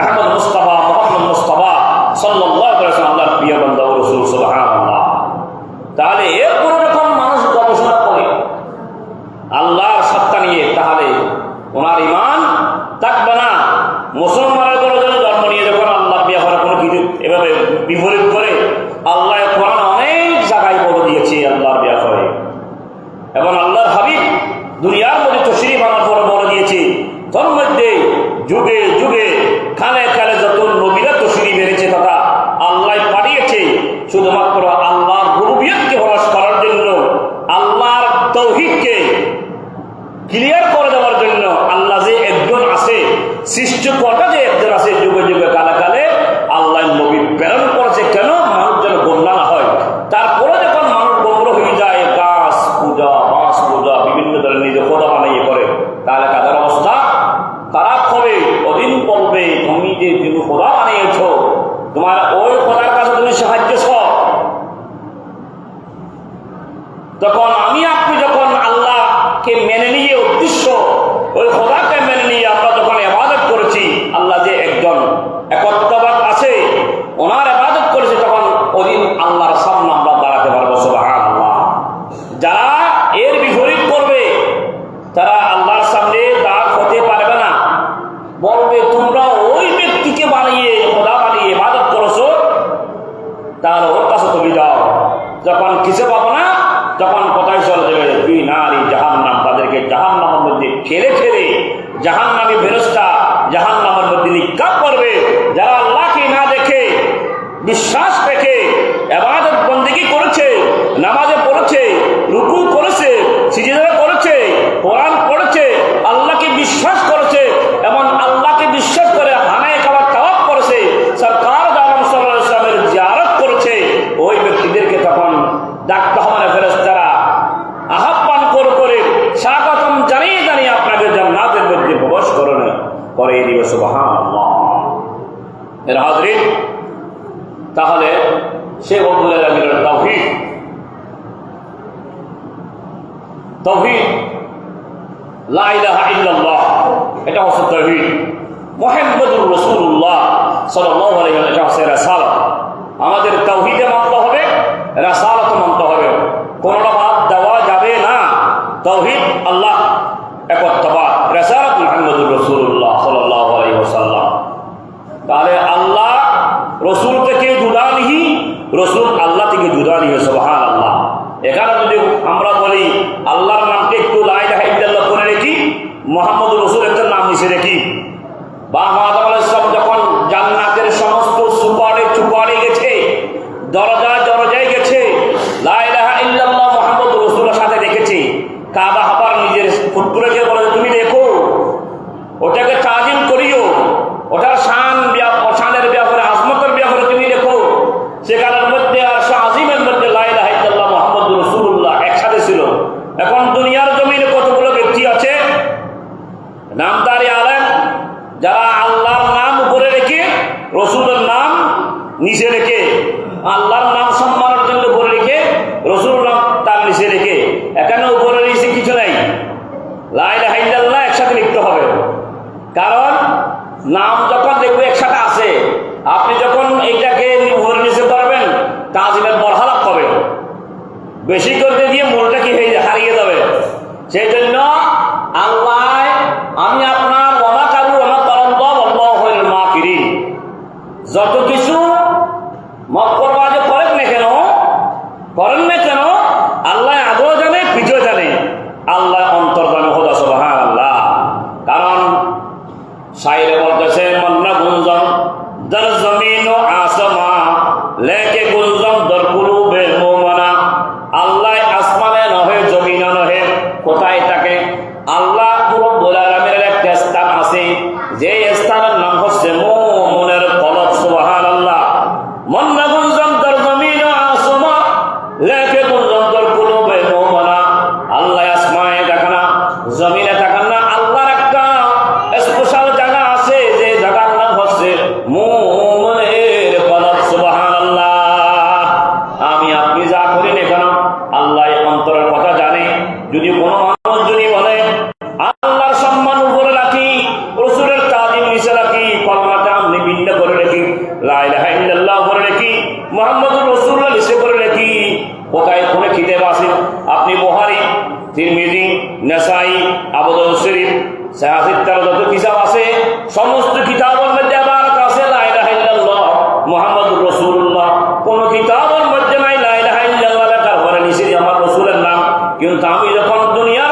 আহমদ প্রিয় তাহলে মানুষ গবেষণা করে, আল্লাহর সত্তা নিয়ে, তাহলে ওনার থাকবে না। মুসলমানের কোনো জন্ম নিয়ে যখন আল্লাহ ব্যাপারে কোনো কিছু এভাবে বিপরীত করে, আল্লাহ কোরআন অনেক জায়গায় বলে দিয়েছে আল্লাহর ব্যাপারে এবং আল্লাহর হাবিব দুনিয়ার মধ্যে তশরিফ আনার পরে বলে দিয়েছে তোর মধ্যে যুগে যুগে খালে খালে যত নবীরা তশরিফ এনেছে তথা আল্লাহ পাঠিয়েছে শুধুমাত্র আল্লাহর রুবিয়তকে হরাস করার জন্য আল্লাহর তৌহিদকে ক্লিয়ার করে দেওয়ার জন্য আল্লাহ যে একজন সৃষ্টিকর্তা যে আছে, যুগে যুগে আল্লাহ নবী প্রেরণ করেছে। কেন? মানুষ যেন না হয়। তারপরে যখন মানুষ হয়ে যায়, গাছ পূজা পূজা, বিভিন্ন ধরনের খোদা করে, তাহলে তাদের অবস্থা খারাপ হবে। কদিন বলবে তুমি যে তুমি খোদা বানিয়েছ, তোমার ওই খোদার কাছে তুমি সাহায্য সব তখন আমি আপনি যখন আল্লাহকে মেনে নিয়ে উদ্দেশ্য, ওই খোদাকে মেনে নিয়ে আমরা যখন এবাদত করেছি, আল্লাহ যে একজন একত্রবাদ আছে, ওনার এবাদত করেছে, তখন ওদিন আল্লাহর সামনে আমরা দাঁড়াতে পারব আল্লাহ যারা এর বিপরীত করবে, তারা আল্লাহর সামনে দাঁড় হতে পারবে না। বলবে, তোমরা ওই ব্যক্তিকে বানিয়ে, খোদা বানিয়ে ইবাদত করেছ? তাহলে ওর কাছে তুমি যাও। যখন কিসে পাবো না তখন কোথায় চলে যাবে? দুই নারী জাহান নাম তাদেরকে জাহান নামের মধ্যে ঠেলে ঠেলে জাহান নামে ফেরস্তা জাহান নামের মধ্যে নিক্ষাপ করবে। যারা আল্লাহকে না দেখে বিশ্বাস রেখে এবাদত বন্দিগি করেছে নামাজে পড়েছে রুকু করেছে সিজিদা করেছে কোরআন পড়েছে আল্লাহকে বিশ্বাস করেছে এবং আল্লাহকে বিশ্বাস করে হানায় খাবার তাওয়াব করেছে সরকার আলম সাল্লাহ ইসলামের জিয়ারত করেছে ওই ব্যক্তিদেরকে তখন ডাকতে হবে না ফেরেস্তারা আহ্বান করে করে স্বাগতম জানিয়ে জানিয়ে আপনাকে জান্নাতের মধ্যে প্রবেশ করেন করে দিবে এর হাজরিন, তাহলে সে বন্ধুদের তৌহিদ। তৌহিদ এটা হচ্ছে তৌহিদ। মুহাম্মদুর হচ্ছে রাসালাত। আমাদের তৌহিদে মানতে হবে রাসালাত মানতে হবে। কোনটা বাদ দেওয়া যাবে না। তৌহিদ আল্লাহ একত্রবাদ রাসালাত মুহাম্মদুর রাসূলুল্লাহ সাল্লাল্লাহু আলাইহি ওয়াসাল্লাম তাহলে আল্লাহ রসুল থেকে জুদা নিহি রসুল আল্লাহ থেকে জুদা নিহি সুবহান আল্লাহ এখানে যদি আমরা বলি, আল্লাহর নামকে একটু ইল্লাল্লাহ করে রেখি, মোহাম্মদ রসুল একটা নাম নিচে রেখি। বা যখন জান্নাতের সমস্ত সুপারে চুপারে গেছে দরজায় দরজায় গেছে লাইলাহা ইল্লাল্লাহ মোহাম্মদ রসুলের সাথে রেখেছে কাবা হাবার নিজের ফুটপুরেকে বলে, তুমি দেখো, ওটাকে তাজিম করিও ওটার শান ব্যাপ- শানের ব্যাপারে আজমতের ব্যাপারে তুমি দেখো সেখানের মধ্যে আর শাহ আজিমের মধ্যে লাইলা হাইদাল্লাহ মোহাম্মদ রসুল্লাহ একসাথে ছিল এখন দুনিয়ার জমিনে কতগুলো ব্যক্তি আছে নামদারি আলেম যারা আল্লাহর নাম উপরে রেখে রসুলের নাম নিচে রেখে, আল্লাহর নাম সম্মানের জন্য উপরে রেখে রসুল নাম তার নিচে রেখে। এখানে উপরে নিচে কিছু নাই। লাইলা হাইদাল্লাহ একসাথে লিখতে হবে। কারণ, নাম যখন দেখবে একসাথে আছে, আপনি যখন এইটাকে উপরে নিচে করবেন তাজিমের বরহালাপ হবে। বেশি করতে দিয়ে মূলটা কি হয়ে যায়, হারিয়ে যাবে সেই জন্য আল্লাহ আমি আপনার ওমা কারু ওমা তরন্দ আল্লাহ হইল মা ফিরি যত কিছু মত করবা যে করেন না কেন করেন না কেন আল্লাহ আগেও জানে পিছিয়ে জানে আল্লাহ অন্তর জানে হোদা সুবহান আল্লাহ কারণ শাইরে বলতেছে মন্না গুঞ্জন দর জমিন ও আসমা লেকে যা করি না কেন? আল্লাহ অন্তরের কথা জানে। যদি কোনো মানুষ যদি বলে, আল্লাহর সম্মান উপরে রাখি প্রচুরের কাজে মিশে রাখি, কলমাটা আপনি ভিন্ন করে রাখি লাইলাহ করে রেখি মোহাম্মদ রসুল্লাহ করে কোথায় খিদে আপনি বহারি নেশাই আবদ শরীফ যত কিতাব আছে, সমস্ত কিতাব দুনিয়া